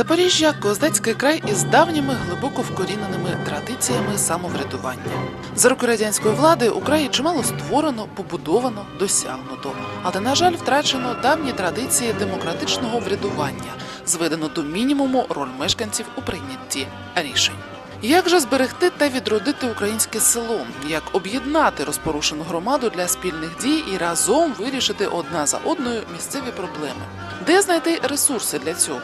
Запоріжжя Коздецький край із давніми глибоко вкоріненими традиціями самоврядування. За роки радянської влади у краї чимало створено, побудовано, досягнуто, але на жаль, втрачено давні традиції демократичного врядування, зведено до мінімуму роль мешканців у прийнятті рішень. Як же зберегти та відродити українське село? Як об'єднати розпорушену громаду для спільних дій і разом вирішити одна за одною місцеві проблеми? Де знайти ресурси для цього?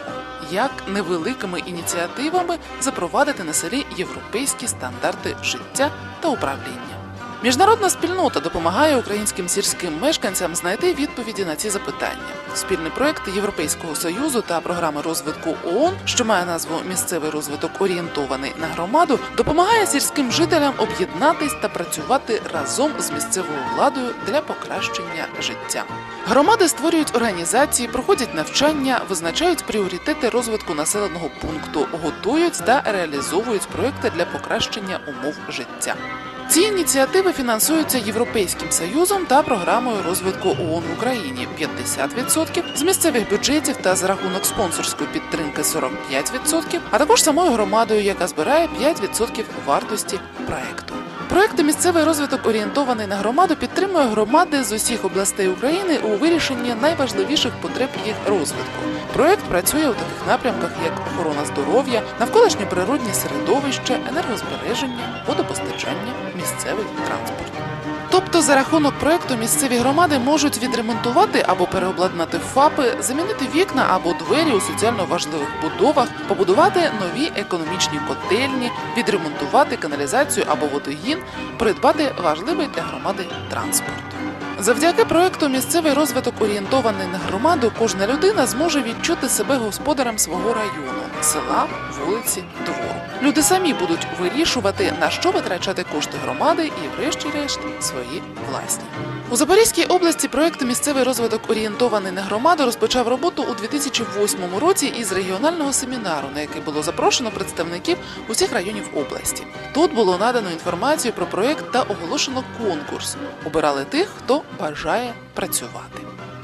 Як невеликими ініціативами запровадити на селі європейські стандарти життя та управління? Міжнародна спільнота допомагає українським сільським мешканцям знайти відповіді на ці запитання. Спільний проект Європейського союзу та програми розвитку ООН, що має назву Місцевий розвиток орієнтований на громаду, допомагає сільським жителям об'єднатись та працювати разом з місцевою владою для покращення життя. Громади створюють організації, проходять навчання, визначають пріоритети розвитку населеного пункту, готують та реалізовують проекти для покращення умов життя. Ці ініціативи фінансуються Європейським Союзом та програмою розвитку ООН в Україні 50% з місцевих бюджетів та за рахунок спонсорської підтримки 45%, а також самою громадою, яка збирає 5% вартості проекту. Проекти місцевий розвиток орієнтований на громаду підтримує громади з усіх областей України у вирішенні найважливіших потреб їх розвитку. Проект працює у таких напрямках, як охорона здоров'я, навколишнє природні середовище, енергозбереження, водопостачання, місцевий транспорт. Тобто за рахунок проекту місцеві громади можуть відремонтувати або переобладнати ФАПи, замінити вікна або двері у соціально важливих будовах, побудувати нові економічні котельні, відремонтувати каналізацію або водогін, придбати важливий для громади транспорт. Завдяки проекту місцевий розвиток орієнтований на громаду, кожна людина зможе відчути себе господарем свого району, села, вулиці, двору. Люди самі будуть вирішувати, на що витрачати кошти громади і, врешті-решт, свої власні. У Запорізькій області проект місцевий розвиток орієнтований на громаду розпочав роботу у 2008 році із регіонального семінару, на який було запрошено представників усіх районів області. Тут було надано інформацію про проект та оголошено конкурс. Обирали тих, хто бажає працювати.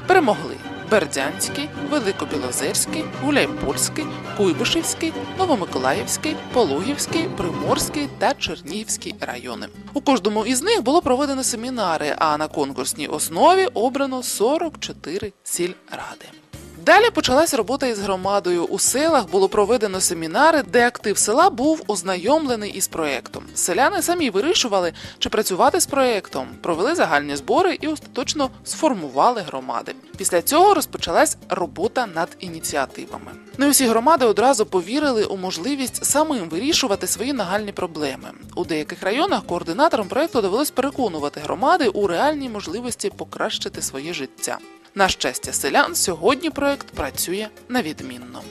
Перемогли Бердянський, Великобілозерський, Гуляйпольський, Куйбишевський, Новомиколаївський, Пологівський, Приморський та Чернігівський райони. У кожному із них було проведено семінари, а на конкурсній основі обрано 44 сільради. Далі почалась робота із громадою. У селах було проведено семінари, де актив села був ознайомлений із проектом. Селяни самі вирішували, чи працювати з проектом, провели загальні збори і остаточно сформували громади. Після цього розпочалась робота над ініціативами. Не усі громади одразу повірили у можливість самим вирішувати свої нагальні проблеми. У деяких районах координаторам проекту довелось переконувати громади у реальній можливості покращити своє життя. На щастя, селян сьогодні проект працює на відмінно.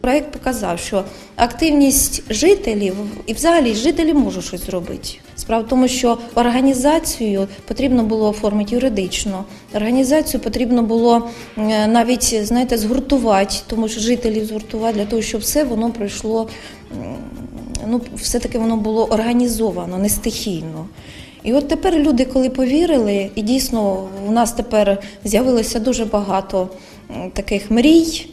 Проект показав, що активність жителів і взагалі жителі можуть щось зробити. Справа в тому, що організацію потрібно було оформити юридично. Організацію потрібно було е, навіть знаєте, згуртувати, тому що жителів згуртувати для того, щоб все воно пройшло. Ну, все-таки воно було організовано, не стихійно. І от тепер люди, коли повірили, і дійсно нас тепер з'явилося дуже багато таких мрій.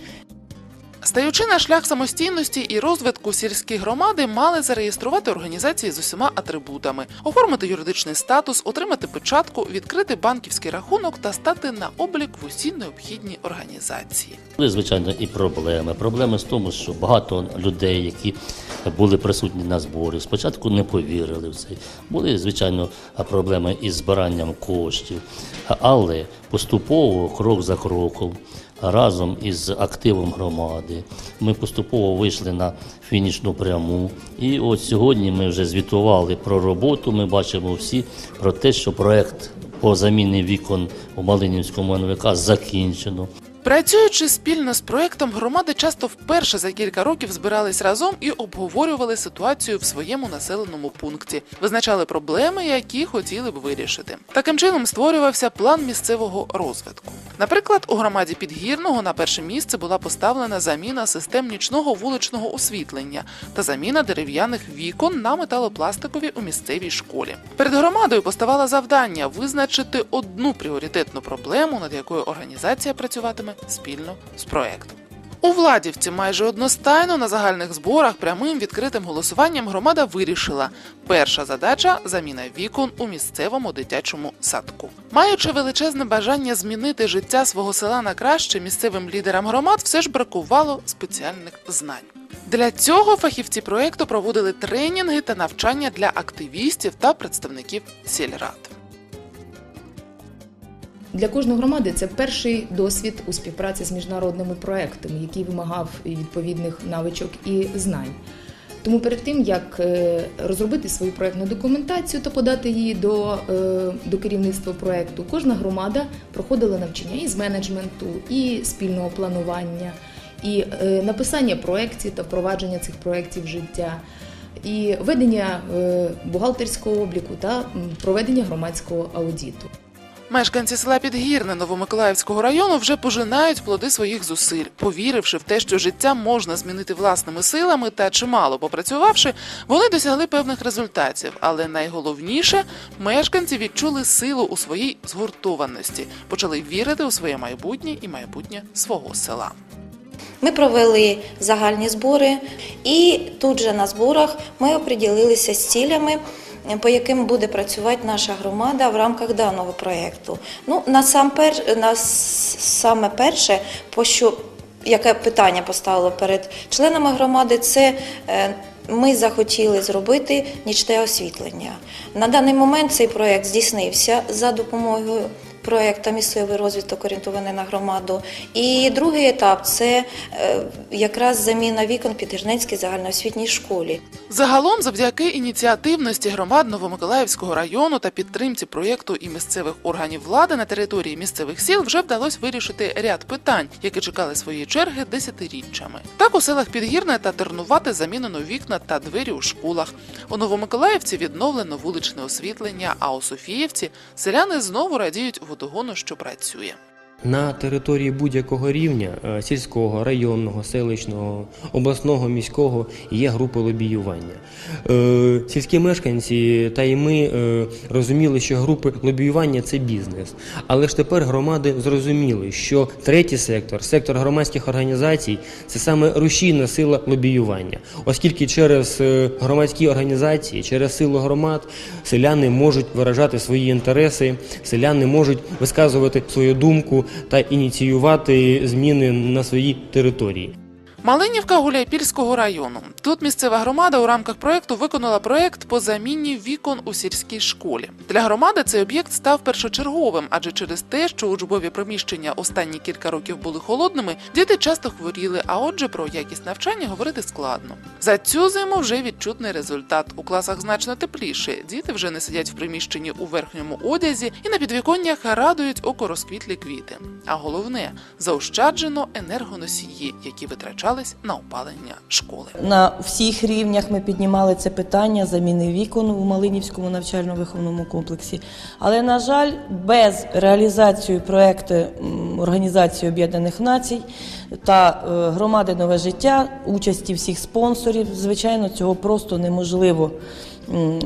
Стаючи на шлях самостійності і розвитку сільські громади мали зареєструвати організації з усіма атрибутами, оформити юридичний статус, отримати печатку, відкрити банківський рахунок та стати на облік в усі необхідні організації. Були, звичайно, і проблеми. Проблеми з тому, що багато людей, які були присутні на зборі, спочатку не повірили в це. Були, звичайно, проблеми із збиранням коштів, але поступово, крок за кроком, разом із активом громади, ми поступово вийшли на фінішну пряму. І от сьогодні ми вже звітували про роботу. Ми бачимо всі про те, що проект по заміні вікон у Малинівському НВК закінчено. Працюючи спільно з проектом, громади часто вперше за кілька років збирались разом і обговорювали ситуацію в своєму населеному пункті, визначали проблеми, які хотіли б вирішити. Таким чином створювався план місцевого розвитку. Наприклад, у громаді Підгірного на перше місце була поставлена заміна систем нічного вуличного освітлення та заміна дерев'яних вікон на металопластикові у місцевій школі. Перед громадою поставало завдання визначити одну пріоритетну проблему, над якою організація працюватиме спільно з проектом. У Владівці майже одностайно на загальних зборах прямим відкритим голосуванням громада вирішила: перша задача заміна вікон у місцевому дитячому садку. Маючи величезне бажання змінити життя свого села на краще, місцевим лідерам громад все ж бракувало спеціальних знань. Для цього фахівці проєкту проводили тренінги та навчання для активістів та представників сільрад. Для кожної громади це перший досвід у співпраці з міжнародними проектами, який вимагав відповідних навичок і знань. Тому перед тим як е, розробити свою проектну документацію та подати її до, е, до керівництва проекту, кожна громада проходила навчання із менеджменту, і спільного планування, і е, написання проєктів та впровадження цих проєктів в життя, і ведення бухгалтерського обліку та проведення громадського аудиту. Мешканці села Підгірне Новомиколаївського району вже пожинають плоди своїх зусиль, повіривши в те, що життя можна змінити власними силами та чимало попрацювавши, вони досягли певних результатів. Але найголовніше мешканці відчули силу у своїй згуртованості, почали вірити у своє майбутнє і майбутнє свого села. Ми провели загальні збори, і тут же на зборах ми оприділилися з цілями, по яким буде працювати наша громада в рамках даного проєкту. Ну, насампер, на с- саме перше, по що яке питання поставило перед членами громади, це е, ми захотіли зробити нічне освітлення. На даний момент цей проєкт здійснився за допомогою проєкту місцевий розвиток орієнтований на громаду. І другий етап це е, якраз заміна вікон під Підгірненській загальноосвітній школі. Загалом, завдяки ініціативності громад Новомиколаївського району та підтримці проєкту і місцевих органів влади на території місцевих сіл вже вдалося вирішити ряд питань, які чекали своєї черги десятиріччями. Так у селах Підгірне та Тернувати замінено вікна та двері у школах. У Новомиколаївці відновлено вуличне освітлення, а у Софіївці селяни знову радіють водогону, що працює. На території будь-якого рівня е, сільського, районного, селищного, обласного, міського є групи лобіювання. Е, Сільські мешканці та й ми е, розуміли, що групи лобіювання це бізнес. Але ж тепер громади зрозуміли, що третій сектор, сектор громадських організацій, це саме рушійна сила лобіювання, оскільки через громадські організації, через силу громад селяни можуть виражати свої інтереси, селяни можуть висказувати свою думку та ініціювати зміни на своїй території. Малинівка Гуляйпільського району. Тут місцева громада у рамках проєкту виконала проєкт по заміні вікон у сільській школі. Для громади цей об'єкт став першочерговим, адже через те, що учбові приміщення останні кілька років були холодними, діти часто хворіли, а отже, про якість навчання говорити складно. За цю зиму вже відчутний результат. У класах значно тепліше. Діти вже не сидять в приміщенні у верхньому одязі і на підвіконнях радують око розквітлі квіти. А головне заощаджено енергоносії, які витрачались на опалення школи. На всіх рівнях ми піднімали це питання заміни вікон у Малинівському навчально-виховному комплексі. Але, на жаль, без реалізації проекту Організації Об'єднаних Націй та е, громади Нове життя, участі всіх спонсорів, звичайно, цього просто неможливо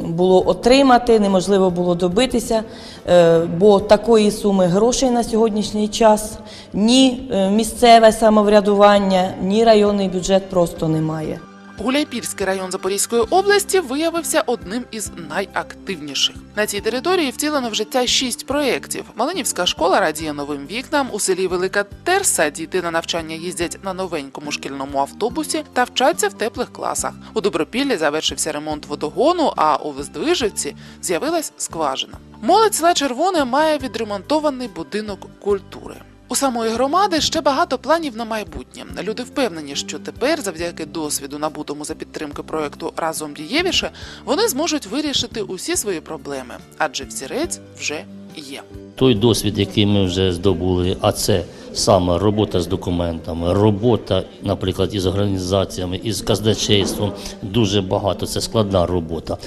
було отримати, неможливо було добитися, е, бо такої суми грошей на сьогоднішній час ні е, місцеве самоврядування, ні районний бюджет просто немає. Гуляйпільський район Запорізької області виявився одним із найактивніших. На цій території втілено в життя шість проєктів. Малинівська школа радіє новим вікнам. У селі Велика Терса діти на навчання їздять на новенькому шкільному автобусі та вчаться в теплих класах. У Добропіллі завершився ремонт водогону, а у Вездвижівці з'явилась скважина. Молодь села Червоне має відремонтований будинок культури. У самої громади ще багато планів на майбутнє. Люди впевнені, що тепер, завдяки досвіду, набутому за підтримки проекту разом дієвіше, вони зможуть вирішити усі свої проблеми, адже взірець вже є. Той досвід, який ми вже здобули, а це саме робота з документами, робота, наприклад, із організаціями, із казначейством, дуже багато. Це складна робота.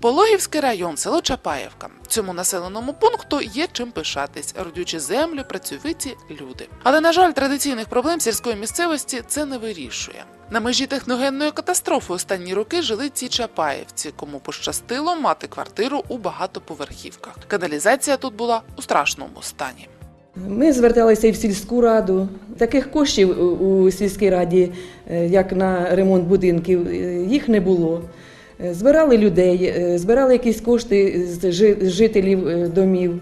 Пологівський район, село Чапаєвка. Цьому населеному пункту є чим пишатись, родючі землі, працьовиті люди. Але на жаль, традиційних проблем сільської місцевості це не вирішує. На межі техногенної катастрофи останні роки жили ці чапаєвці, кому пощастило мати квартиру у багатоповерхівках. Каналізація тут була у страшному стані. Ми зверталися і в сільську раду. Таких коштів у- у сільській раді, е, як на ремонт будинків, е, їх не було. Е, Збирали людей, е, збирали якісь кошти з жителів е, домів,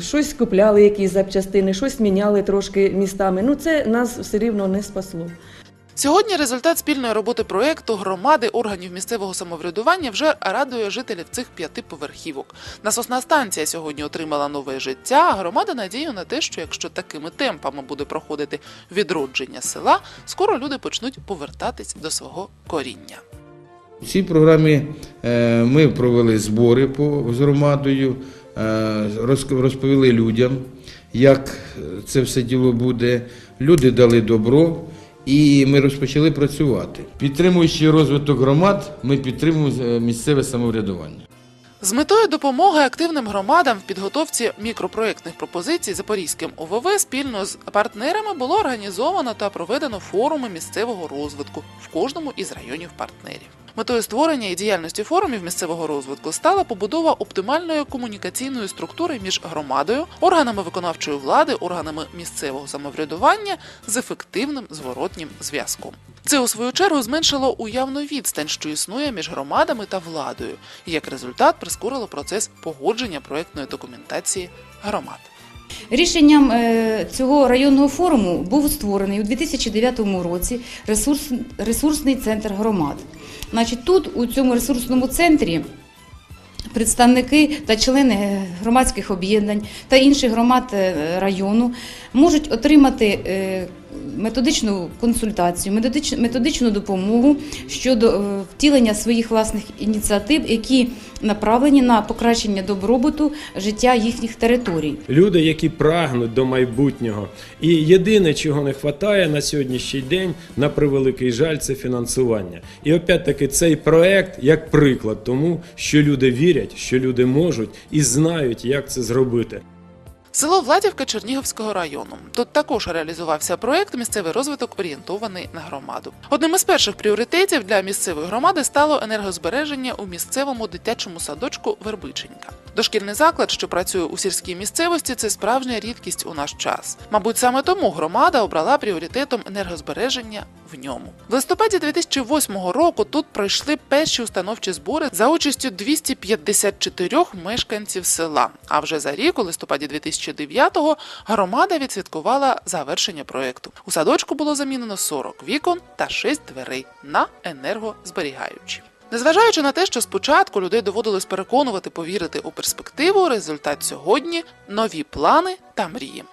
щось купляли, якісь запчастини, щось міняли трошки містами. Ну це нас все рівно не спасло. Сьогодні результат спільної роботи проєкту громади органів місцевого самоврядування вже радує жителів цих п'яти поверхівок. Насосна станція сьогодні отримала нове життя. а Громада надію на те, що якщо такими темпами буде проходити відродження села, скоро люди почнуть повертатись до свого коріння. У цій програмі е, ми провели збори з громадою, е, розповіли людям, як це все діло буде. Люди дали добро і ми розпочали працювати. Підтримуючи розвиток громад, ми підтримуємо е, місцеве самоврядування. З метою допомоги активним громадам в підготовці мікропроєктних пропозицій Запорізьким ОВВ спільно з партнерами було організовано та проведено форуми місцевого розвитку в кожному із районів партнерів. Метою створення і діяльності форумів місцевого розвитку стала побудова оптимальної комунікаційної структури між громадою, органами виконавчої влади, органами місцевого самоврядування з ефективним зворотнім зв'язком. Це у свою чергу зменшило уявну відстань, що існує між громадами та владою, і як результат прискорило процес погодження проектної документації громад. Рішенням е, цього районного форуму був створений у 2009 році ресурс, ресурсний центр громад. Значить, тут, у цьому ресурсному центрі, представники та члени громадських об'єднань та інших громад е, району можуть отримати е, методичну консультацію, методич- методичну допомогу щодо е, втілення своїх власних ініціатив, які направлені на покращення добробуту життя їхніх територій. люди, які прагнуть до майбутнього. І єдине, чого не вистачає на сьогоднішній день, на превеликий жаль, це фінансування. І опять-таки цей проект як приклад тому, що люди вірять, що люди можуть і знають, як це зробити. Село Владівка Чернігівського району. Тут також реалізувався проект Місцевий розвиток орієнтований на громаду. Одним із перших пріоритетів для місцевої громади стало енергозбереження у місцевому дитячому садочку Вербиченька. Дошкільний заклад, що працює у сільській місцевості, це справжня рідкість у наш час. Мабуть, саме тому громада обрала пріоритетом енергозбереження в ньому. В листопаді 2008 року тут пройшли перші установчі збори за участю 254 мешканців села. А вже за рік, у листопаді 2009-го, громада відсвяткувала завершення проекту. У садочку було замінено 40 вікон та 6 дверей на енергозберігаючі. Незважаючи на те, що спочатку людей доводилось переконувати повірити у перспективу, результат сьогодні нові плани та мрії.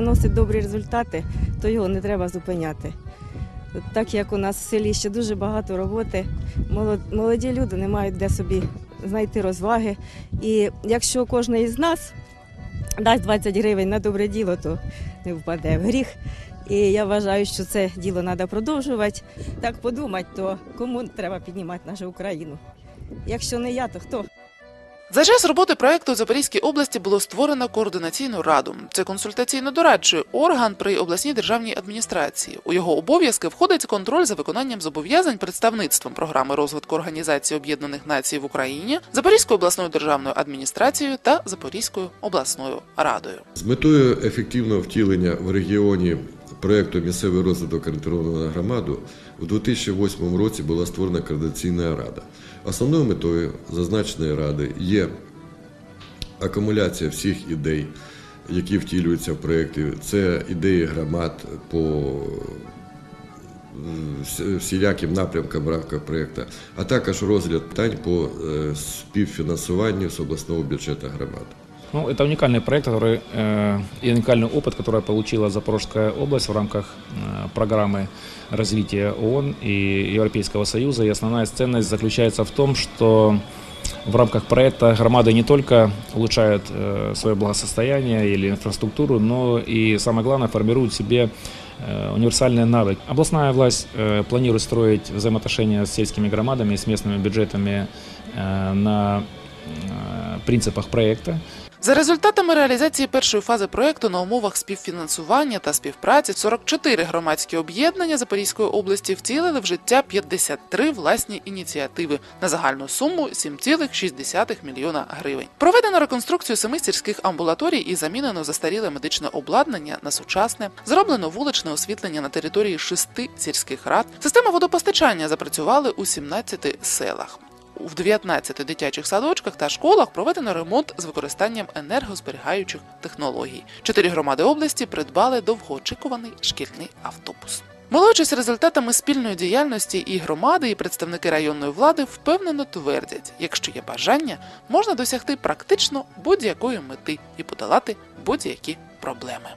Носить добрі результати, то його не треба зупиняти. Так як у нас в селі ще дуже багато роботи, молоді люди не мають де собі знайти розваги. І якщо кожен із нас дасть 20 гривень на добре діло, то не впаде в гріх. І я вважаю, що це діло треба продовжувати. Так подумати, то кому треба піднімати нашу Україну? Якщо не я, то хто? За час роботи проекту у Запорізькій області було створено координаційну раду. Це консультаційно-дорадчий орган при обласній державній адміністрації. У його обов'язки входить контроль за виконанням зобов'язань представництвом програми розвитку Організації Об'єднаних Націй в Україні, Запорізькою обласною державною адміністрацією та Запорізькою обласною радою. З метою ефективного втілення в регіоні проєкту Місцевий розвиток орієнтованого на громаду у 2008 році була створена координаційна рада. Основною метою зазначеної ради є акумуляція всіх ідей, які втілюються в проєкти. Це ідеї громад по всіляким напрямкам рамках проєкту, а також розгляд питань по е, співфінансуванню з обласного бюджету громад. Ну, это уникальный проект, который, э, и уникальный опыт, который получила Запорожская область в рамках э, программы развития ООН и Европейского Союза. И основная ценность заключается в том, что в рамках проекта громады не только улучшают э, свое благосостояние или инфраструктуру, но и, самое главное, формируют себе э, универсальный навык. Областная власть э, планирует строить взаимоотношения с сельскими громадами, с местными бюджетами э, на э, принципах проекта. За результатами реалізації першої фази проекту на умовах співфінансування та співпраці 44 громадські об'єднання Запорізької області втілили в життя 53 власні ініціативи на загальну суму 7,6 мільйона гривень. Проведено реконструкцію семи сільських амбулаторій і замінено застаріле медичне обладнання на сучасне. Зроблено вуличне освітлення на території шести сільських рад. Система водопостачання запрацювали у 17 селах. В 19 дитячих садочках та школах проведено ремонт з використанням енергозберігаючих технологій. Чотири громади області придбали довгоочікуваний шкільний автобус. Милуючись результатами спільної діяльності і громади, і представники районної влади впевнено твердять, якщо є бажання, можна досягти практично будь-якої мети і подолати будь-які проблеми.